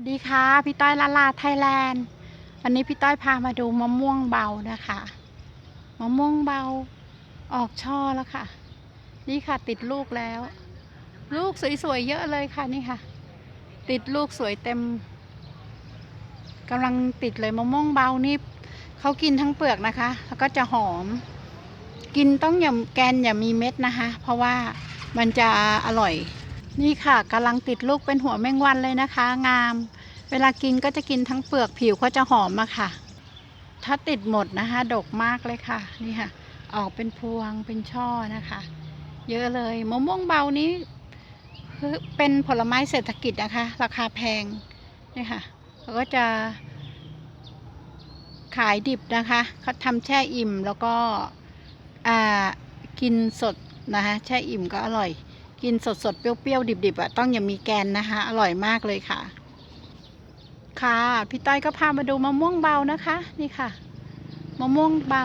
วัสดีค่ะ พี่ต้อยลาลาไทยแลนด์วันนี้พี่ต้อยพามาดูมะม่วงเบานะคะมะม่วงเบาออกช่อแล้วค่ะ นี่ค่ะติดลูกแล้ว ลูกสวยๆเยอะเลยค่ะนี่ค่ะ ติดลูกสวยเต็มกำลังติดเลยมะม่วงเบานี่เขากินทั้งเปลือกนะคะ แล้วก็จะหอม กินต้องอย่าแกนอย่ามีเม็ดนะคะ เพราะว่ามันจะอร่อย นี่ค่ะกำลังติดลูกเป็นหัวแมงวันเลยนะคะ งาม เวลากินก็จะกินทั้งเปลือกผิวก็จะหอมอะค่ะ ถ้าติดหมดนะคะ ดกมากเลยค่ะนี่ค่ะ ออกเป็นพวงเป็นช่อนะคะ เยอะเลยมะม่วงเบานี้เป็นผลไม้เศรษฐกิจนะคะ ราคาแพงนี่ค่ะเขาก็จะขายดิบนะคะเขาทำแช่อิ่มแล้วก็กินสดนะคะแช่อิ่มก็อร่อย กินสดสดๆ เปรี้ยวๆ ดิบๆอะต้องอย่ามีแกนนะคะ อร่อยมากเลยค่ะ ค่ะ พี่ต้อยก็พามาดูมะม่วงเบานะคะ นี่ค่ะ มะม่วงเบา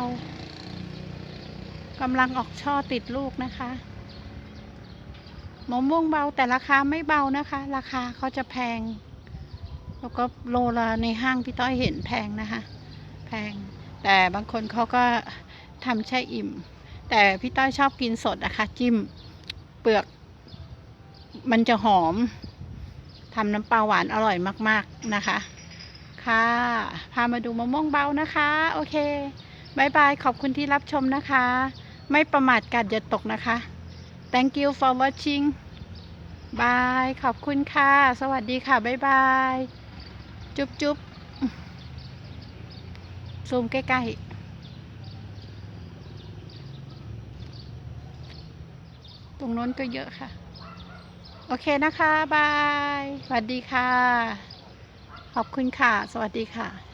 กำลังออกช่อติดลูกนะคะมะม่วงเบาแต่ราคาไม่เบานะคะ ราคาเขาจะแพง แล้วก็โลละในห้างพี่ต้อยเห็นแพงนะคะ แพง แต่บางคนเขาก็ทำแช่อิ่ม แต่พี่ต้อยชอบกินสดนะคะ จิ้ม เปลือก มันจะหอมทำน้ำปลาหวานอร่อยมาก ๆ นะคะ ค่ะ พามาดูมะม่วงเบานะคะ โอเคบายบาย ขอบคุณที่รับชมนะคะ ไม่ประมาทกัดอย่าตกนะคะ thank you for watching บาย ขอบคุณค่ะ สวัสดีค่ะบายบาย จุ๊บจุ๊บซูมใกล้ๆตรงโน้นก็เยอะค่ะ เคนะคะ บาย สวัสดีค่ะ ขอบคุณค่ะ สวัสดีค่ะ